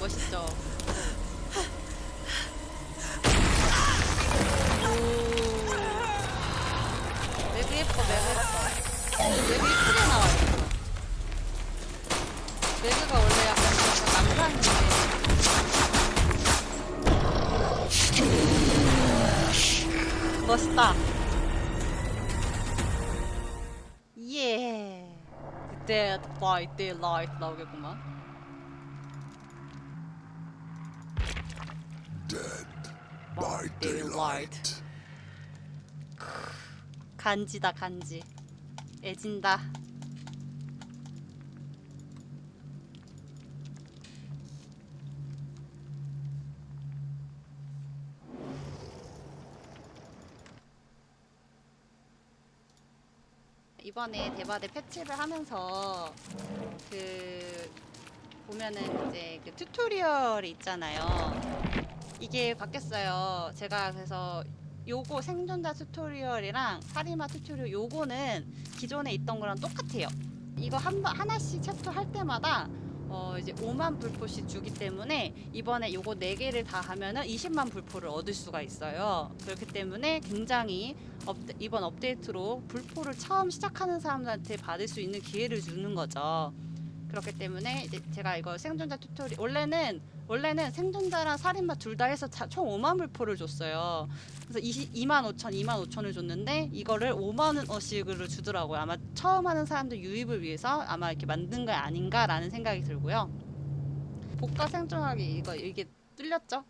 멋있죠. 오. 맵이 예뻐, 맵이 예뻐. 맵이 예쁘게 나와요. 맵가 원래 약간 남산인데. 멋있다. 예. Dead by Daylight 나오겠구만. Daylight. 간지다 간지. 애진다. 이번에 대바대 패치를 하면서 그 보면은 이제 그 튜토리얼이 있잖아요. 이게 바뀌었어요. 제가 그래서 요거 생존자 튜토리얼이랑 사리마 튜토리얼 요거는 기존에 있던 거랑 똑같아요. 이거 한 번 하나씩 챕터 할 때마다 어 이제 5만 불포씩 주기 때문에 이번에 요거 4개를 다 하면은 20만 불포를 얻을 수가 있어요. 그렇기 때문에 굉장히 업데, 이번 업데이트로 불포를 처음 시작하는 사람들한테 받을 수 있는 기회를 주는 거죠. 그렇기 때문에 이제 제가 이거 생존자 튜토리얼 원래는 원래는 생존자랑 살인마 둘 다 해서 자- 총 5만 불포를 줬어요. 그래서 20, 2만 5천, 2만 5천을 줬는데 이거를 5만 원씩으로 주더라고요. 아마 처음 하는 사람들 유입을 위해서 아마 이렇게 만든 거 아닌가라는 생각이 들고요. 복가 생존하기 이거 이게 뚫렸죠?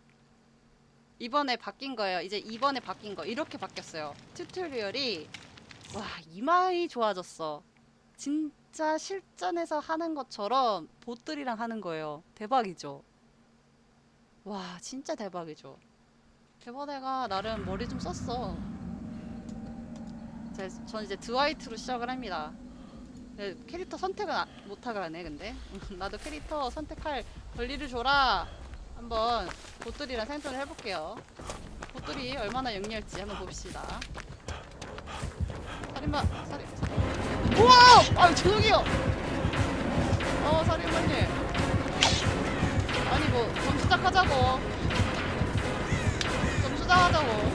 이번에 바뀐 거예요. 이제 이번에 바뀐 거 이렇게 바뀌었어요. 튜토리얼이 와 이마이 좋아졌어. 진짜 실전에서 하는 것처럼 보들이랑 하는 거예요. 대박이죠. 와 진짜 대박이죠. 대바대가 나름 머리 좀 썼어. 제, 전 이제 드와이트로 시작을 합니다. 네, 캐릭터 선택은 아- 못하가네 근데 나도 캐릭터 선택할 권리를 줘라. 한번 보들이랑 생존을 해볼게요. 보들이 얼마나 영리할지 한번 봅시다. 살인마 살인. 우와! 아 죄송해요. 어 살인마님. 아니 뭐 점수작 하자고 점수작 하자고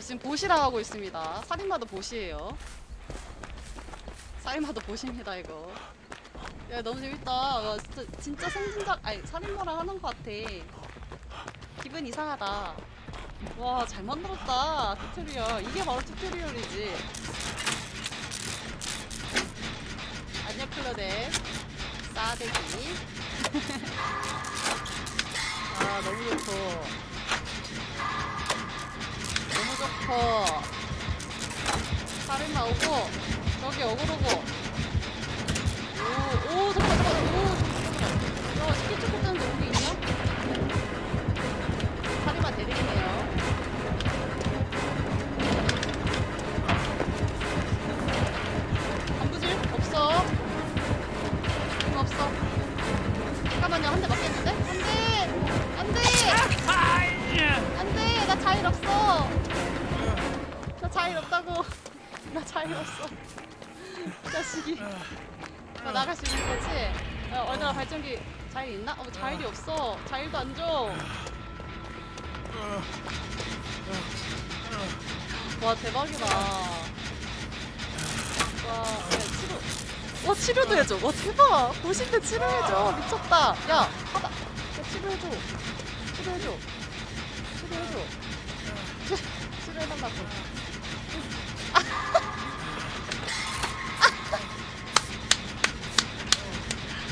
지금 보시라 하고 있습니다. 살인마도 보시예요. 살인마도 보십니다 이거. 야 너무 재밌다. 와, 진짜, 진짜 생진작 아니 살인마랑 하는 것 같아. 기분 이상하다. 와 잘 만들었다 튜토리얼. 이게 바로 튜토리얼이지. 안녕 클로데 싸대기. 아 너무 좋고. 너무 좋고. 살인마 오고 저기 어그로고. 오, 오, 잠깐, 잠깐, 오, 잠깐. 야, 스케치 거 여기 있냐? 살인마 대리네요. 안부질 없어. 응, 없어. 잠깐만요, 한 대 맞겠는데? 안 돼! 안 돼! 안 돼! 나 자일 없어! 나 자일 없다고! 나 자일 없어. 이 자식이. 나 나갈 수 있는 거지? 야, 얼마나 발전기 자일 있나? 어, 자일이 없어. 자일도 안 줘. 와, 대박이다. 와, 야, 치료. 와, 치료도 해줘. 와, 대박. 보신데 치료해줘. 미쳤다. 야, 하다. 야, 치료해줘. 치료해줘. 치료해줘. 치, 치료해달라고.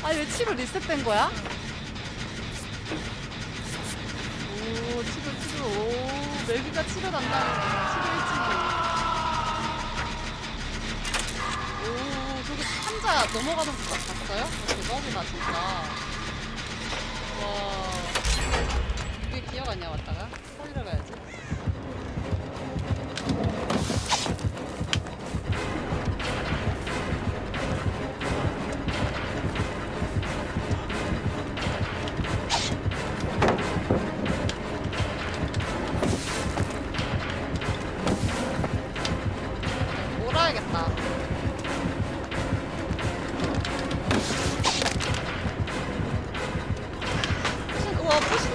아니 왜 치료 리셋된 거야? 오 치료 치료. 오 메기가 치료 담당 치료 1층이. 오 저기 환자 넘어가는 거 봤어요? 어, 대박이다 진짜. 와. 왜 기어가냐 왔다가? 살리러 가야지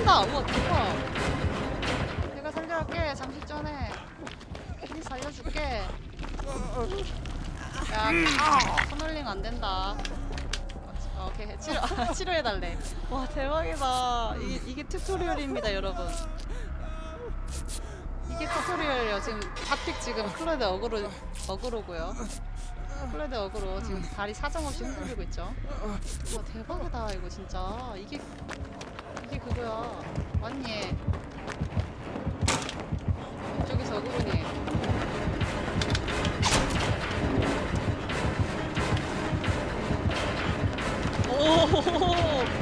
우와 푸신다. 우와 대박. 내가 살려갈게. 잠시 전에. 니 살려줄게. 야, 커널링 안 된다. 어, 오케이 치료 치료해달래. 와 대박이다. 이게, 이게 튜토리얼입니다, 여러분. 이게 튜토리얼이에요. 지금 탑픽 지금 클로드 어그로 어그로고요. 클로드 어그로 지금 다리 사정없이 흔들리고 있죠. 와 대박이다 이거 진짜. 이게 이게 그거야. 맞니? 이쪽에서 어그로니. 오, 오,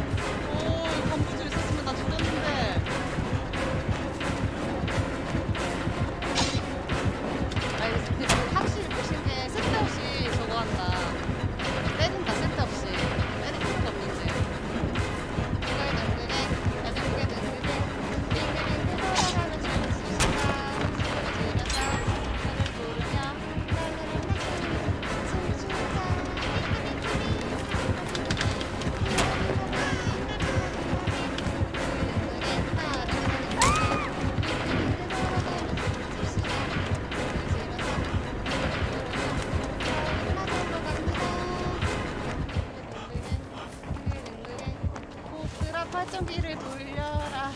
발전기를 돌려라.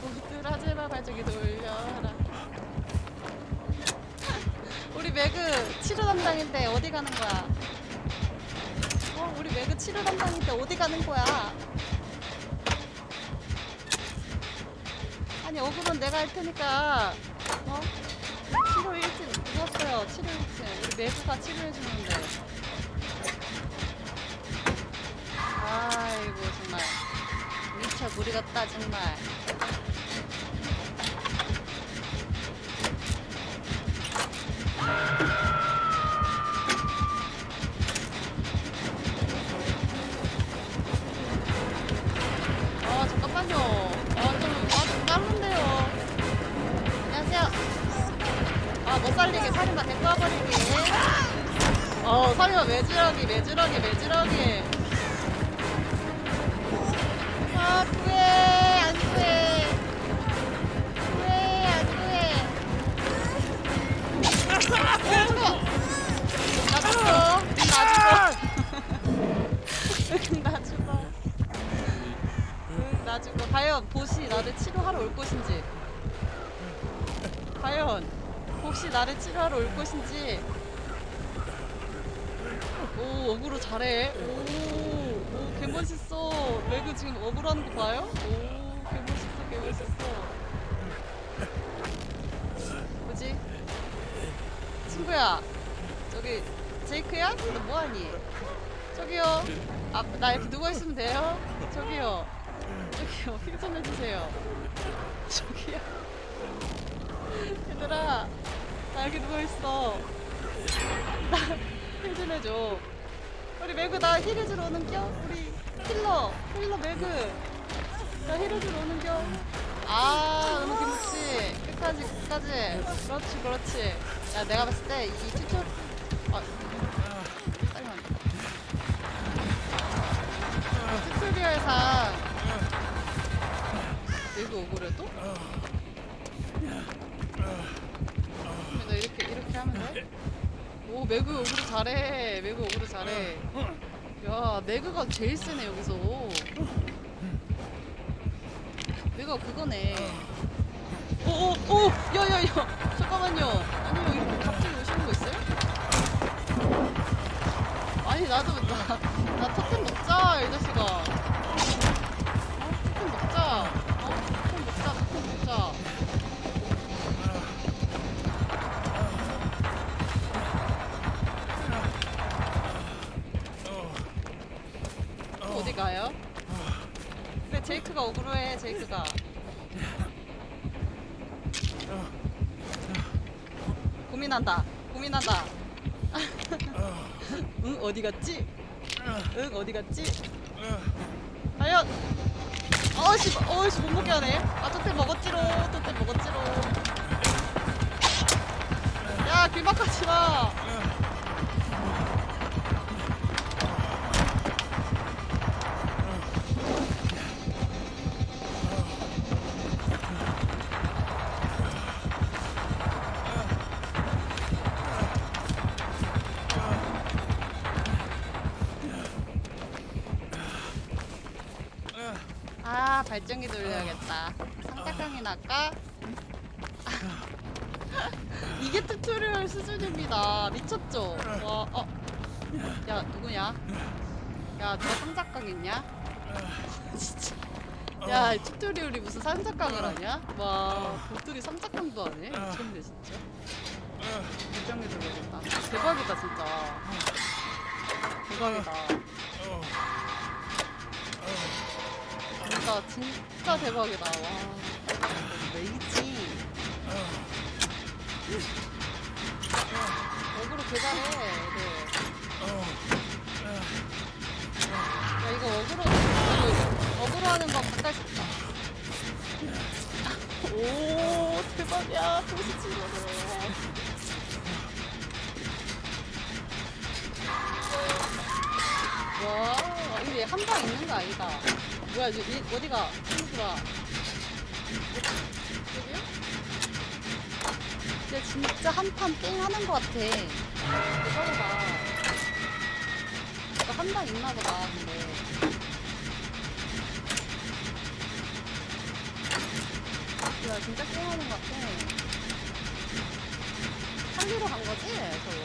보드라 제발 발전기 돌려라. 우리 매그 치료 담당인데 어디 가는 거야? 어 우리 매그 치료 담당인데 어디 가는 거야? 아니 어그론 내가 할 테니까 어? 치료 1층 누웠어요? 치료 1층 우리 매그가 치료해 주는데. 아이고 정말 무리 같다 정말. 아 잠깐만요. 아좀 아, 좀 빠른데요. 안녕하세요. 아 못 살리게 살인마 데리고 와버리기 어 살인마 매주러기 매주러기 매주러기 아안 구해 안 구해. 어 잠깐 나 죽어 나 죽어. 나 죽어. 응, 나 죽어. 과연 보시 나를 치료하러 올 것인지. 과연 혹시 나를 치료하러 올 것인지. 오 어그로 잘해. 오 오 개멋있어 매그 지금 하는 거 봐요? 오 개멋있어 개멋있어 뭐지? 친구야 저기 제이크야? 너 뭐하니? 저기요 아, 나 이렇게 누워 있으면 돼요? 저기요 저기요 힐 좀 해주세요 저기요 얘들아 나 이렇게 누워 있어 나 힐 좀 해줘 우리 매그 나 힐 해주러 오는 겨? 우리 힐러 힐러 매그 나 힐해주러 오는겨? 아 너무 김치 끝까지 끝까지 그렇지 그렇지 야 내가 봤을 때 이 튜토 아 빨리 안 돼. 튜토리얼상 매그 오그래도? 나 이렇게 이렇게 하면 돼? 오 매그 오그로 잘해 매그 오그로 잘해 야 매그가 제일 세네 여기서. 매그가 그거네. 오오오 야야야. 잠깐만요. 아니요 이렇게 갑자기 오시는 거 있어요? 아니 나도 나, 나 토템 먹자 이 자식아 고민한다. 고민한다. 응 어디 갔지? 응 어디 갔지? 과연! 어씨 어씨 못 먹게 하네. 아 토템 먹었지로 토템 먹었지로 야 길막하지 마 이게 튜토리얼 수준입니다. 미쳤죠? 와, 어. 야, 누구냐? 야, 너 상작강 있냐? 진짜. 야, 이 튜토리얼이 무슨 상작강을 하냐? 와, 보들이 상작강도 하네? 미쳤네, 진짜. 발전기 돌려야겠다. 대박이다, 진짜. 대박이다. 진짜 진짜 대박이다. 와. 메이지. 어그로 개잘해. 야 이거 어그로 어그로 하는 거 가까이 있다. 오 대박이야 도시 친구들. 와 이게 한 방 있는 거 아니다. 뭐야 이- 어디가 친구들아. 여기요? 근데 진짜 한판 게임 하는 거 같아. 대박이다. 이거 한방 있나 보다 근데. 야 진짜 게임 하는 거 같아. 살리러 간 거지 저거.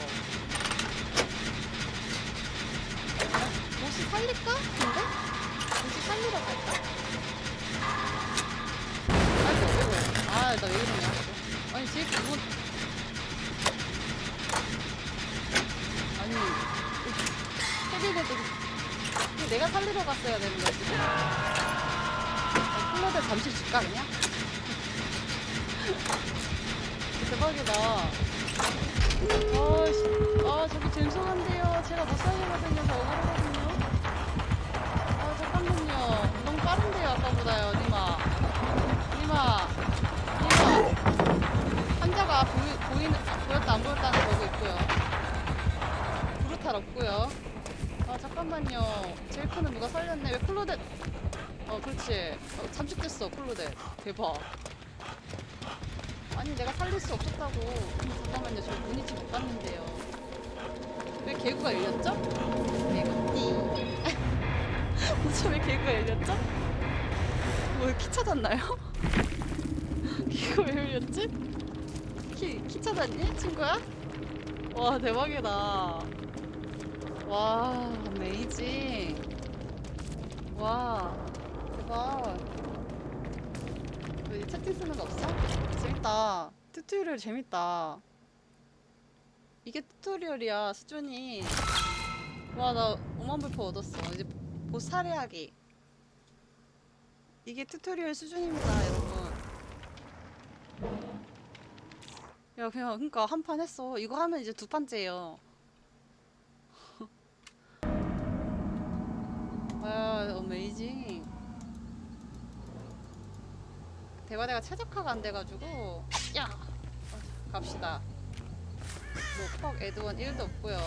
혹시 살릴까? 근데? 혹시 살리러 갈까? 아이고, 아이고. 아, 나 왜 이러냐. 또. 아니, 쟤 그거. 아니, 이거 내가 살리러 갔어야 되는 거야, 지금. 아, 콜라들 잠시 줄까, 그냥? 대박이다. 아, 씨. 아, 저기 죄송한데요. 제가 못 살리거든요. 저 억울하거든요. 아, 잠깐만요. 너무 빠른데요, 아까보다요, 니마. 니마. 니마. 환자가 보이, 보이는, 아, 보였다, 안 보였다는 거고 있고요. 브루탈 없고요. 아, 잠깐만요. 큰은 누가 살렸네. 왜 클로데. 어, 그렇지. 어, 잠식됐어, 클로데. 대박. 아니, 내가 살릴 수 없었다고. 잠깐만요. 저 문이지 못 갔는데요. 왜 개구가 열렸죠? 개구띠. 도대체 왜 개그가 열렸죠? 뭐 키 찾았나요? 이거 왜 열렸지? 키, 키 찾았니? 친구야? 와 대박이다 와 메이징 와 대박. 왜 채팅 쓰는 거 없어? 재밌다. 튜토리얼 재밌다. 이게 튜토리얼이야 수준이. 와 나 5만 불포 얻었어. 이제 보스 살해하기. 이게 튜토리얼 수준입니다 여러분. 야 그냥 그니까 한 판 했어. 이거 하면 이제 두 판째예요 와 어메이징 대화대가 최적화가 안 돼가지고 야 어, 갑시다 뭐 퍽 에드원 1도 없고요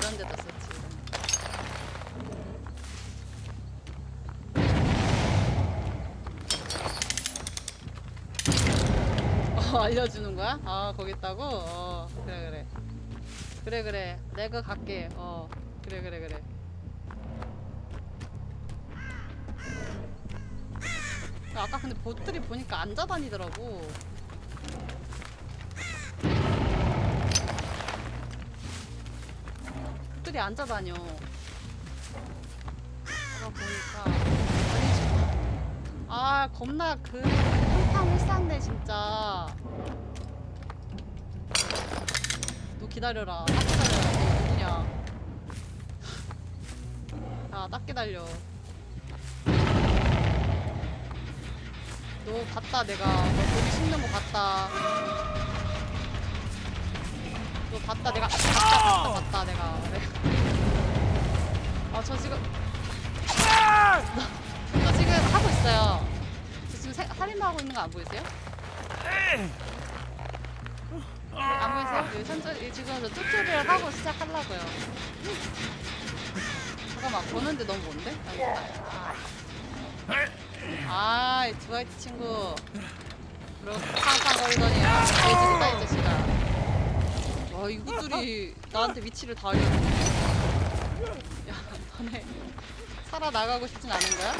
이런 데다 썼지. 어, 알려주는 거야? 아, 거기 있다고? 어, 그래, 그래. 그래, 그래. 내가 갈게. 어, 그래, 그래, 그래. 아까 근데 보트들이 보니까 앉아 다니더라고. 들이 앉아 다녀. 제가 보니까 아 겁나 그 한탕 쌌네 진짜. 너 기다려라. 딱 기다려라. 너 누구냐? 아, 딱 기다려. 너 봤다 내가 너 고기 씹는 거 봤다. 너 봤다 내가 봤다 봤다 봤다 내가 그래. 아저 지금 저 지금 하고 있어요. 저 지금 세- 살인마 하고 있는 거 안 보이세요? 보이세요? 여기 천천히 지금 저 튜토리얼 하고 시작하려고요. 잠깐만 보는데 너무 먼데? 아, 이 두아이트 친구. 그럼 팡팡 거리더니 돼지다 이 자식아. 와 이것들이 나한테 위치를 다 알려주네. 야, 때문에 살아 나가고 싶진 않은 거야?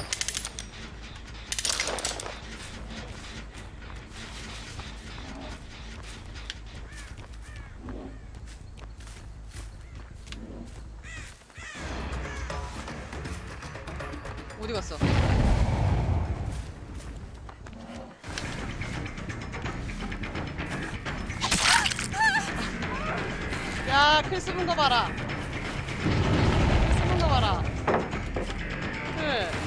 야, 클 숨은 거 봐라. 클 숨은 거 봐라. 클.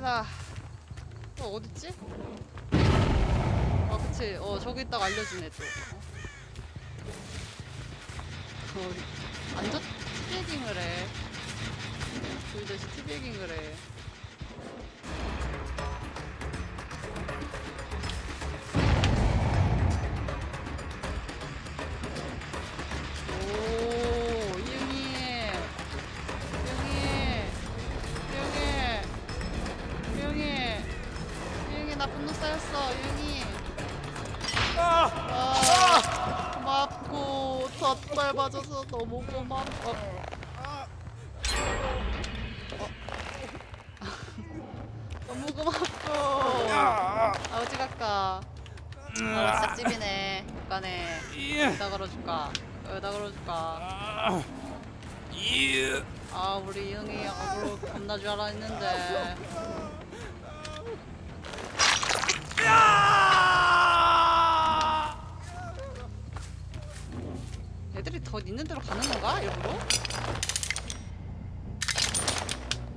하, 봅시다. 또 어딨지? 아, 그치. 어, 저기 있다가 알려주네, 또. 어. 어, 완전 티베깅을 해. 둘다시 티베깅을 해. 너무 고맙고. 아, 어디 갈까? 아, 짝집이네. 가네. 어디다 걸어줄까? 어디다 걸어줄까? 아, 우리 이응이 앞으로 겁나 줄 알았는데. 애들이 더 있는 데로 가는 건가? 일부러?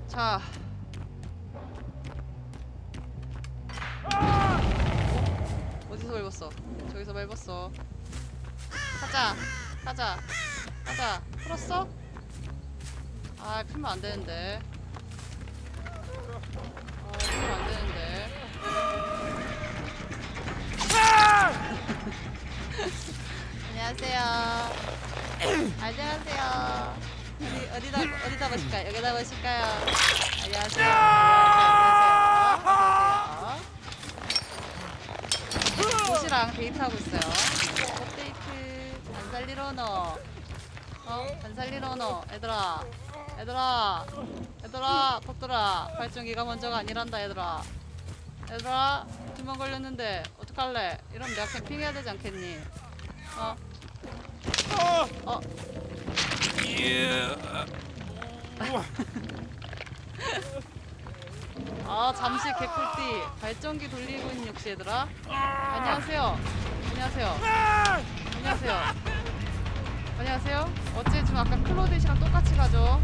자. 밟았어. 가자. 가자. 가자. 풀었어? 아, 풀면 안 되는데. 아, 풀면 안 되는데. 안녕하세요. 안녕하세요. 어디, 어디다 어디다 보실까요? 여기다 보실까요? 안녕하세요. 보시랑 데이트하고 있어요. 업데이트 반살리러 너. 어? 반살리러 너. 얘들아. 얘들아. 얘들아. 덕들아. 발전기가 먼저가 아니란다 얘들아. 얘들아. 두명 걸렸는데 어떡할래? 이러면 내가 캠핑해야 되지 않겠니? 어? 어? 아 잠시 개꿀띠. 발전기 돌리고 있는 역시 얘들아. 안녕하세요. 안녕하세요. 안녕하세요. 안녕하세요. 어째 지금 아까 클로디시랑 똑같이 가죠?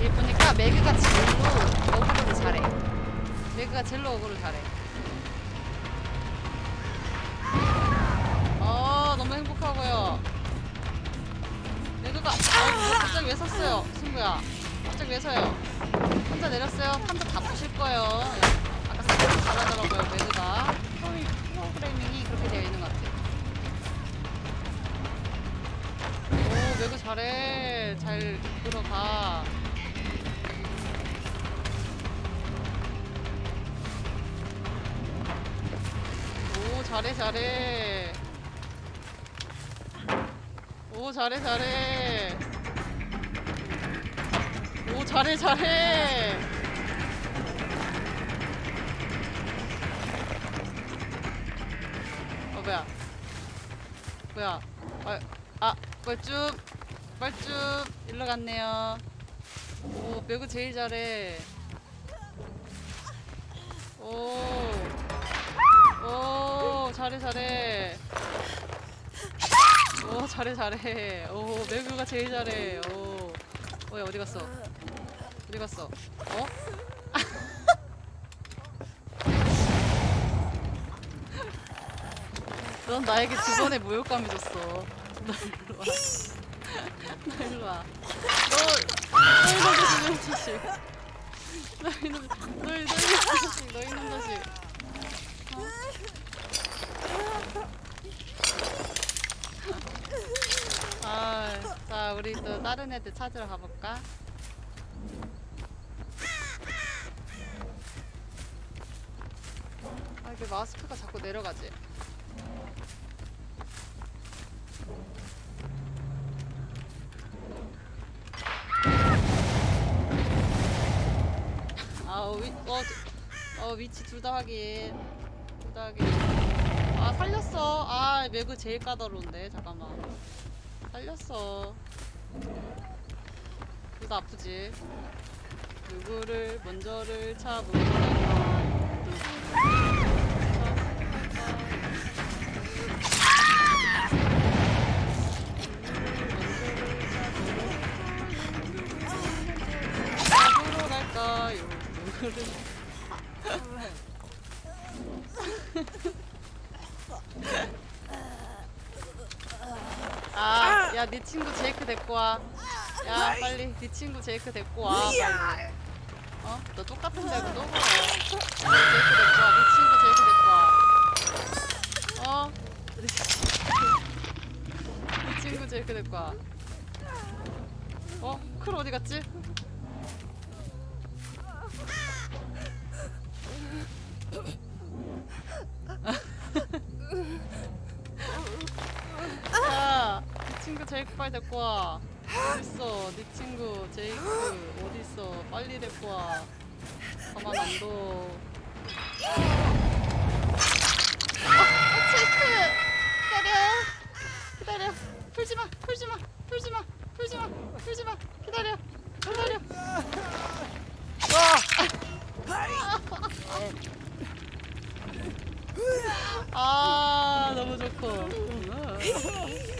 얘 보니까 매그가 제일로 어그로를 잘해. 매그가 제일로 어그로를 잘해. 아 너무 행복하고요 매그가 아, 갑자기 왜 섰어요. 승부야. 갑자기 왜 서요. 혼자 내렸어요. 판자 다 부실 거예요. 아까 생각 잘하더라고요 프로이- 프로그래밍이 그렇게 되어 있는 것 같아요 오 매그 잘해. 잘 들어가. 오 잘해 잘해 오 잘해 잘해. 오 잘해 잘해. 어 뭐야? 뭐야? 아, 아 뻘쭘 뻘쭘 일로 갔네요. 오 매구 제일 잘해. 오 오 잘해 잘해 오 잘해 잘해 오 매그가 제일 잘해 오 어야 어디 갔어? 어디 갔어? 어? 넌 나에게 두 번의 모욕감이 줬어. 너 일로 와. 너 일로 와. 너, 너 이놈 자식, 너 이놈, 너 이놈 자식, 너 이놈 자식. 어? 아, 자, 우리 또 다른 애들 찾으러 가볼까? 아, 이게 마스크가 자꾸 내려가지. 아, 위, 어, 저- 어, 위치 둘 다 확인. 둘 다 확인. 아, 살렸어. 아, 매그 제일 까다로운데. 잠깐만. 살렸어. 둘다 아프지. 누구를 먼저를 갈까요? 누구를 아, 야, 네 친구 제이크 데리고 와. 야, 빨리 네 친구 제이크 데리고 와. 빨리. 어? 너 똑같은 데고 또 그래. 제이크 데리고 와. 네 친구 제이크 데리고 와. 어? 네 친구 제이크 데리고 와. 어? 클 어디 갔지? 데리고 와. 어딨어? 네 친구 제이크 어딨어? 빨리 데리고 와. 가만 안 둬. 아, 제이크! 기다려! 기다려! 풀지 마! 풀지 마! 풀지 마! 풀지 마! 풀지 마! 기다려! 기다려! 아 너무 좋고.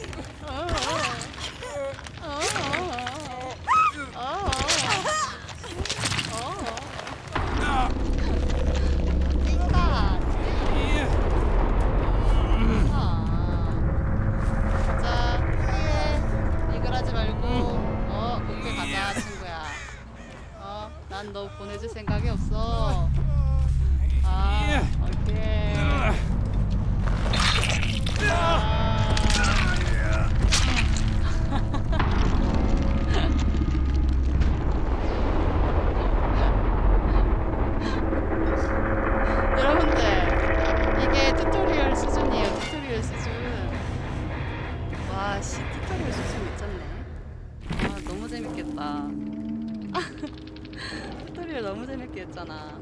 했잖아.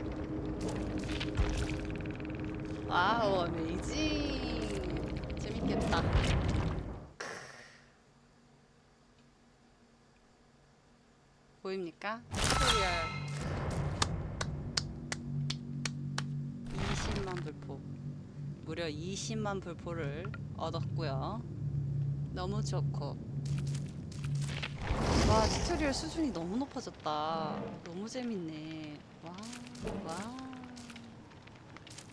와우 어메이징 재밌겠다. 보입니까? 튜토리얼 20만 불포. 무려 20만 불포를 얻었고요. 너무 좋고. 와 튜토리얼 수준이 너무 높아졌다. 너무 재밌네 와와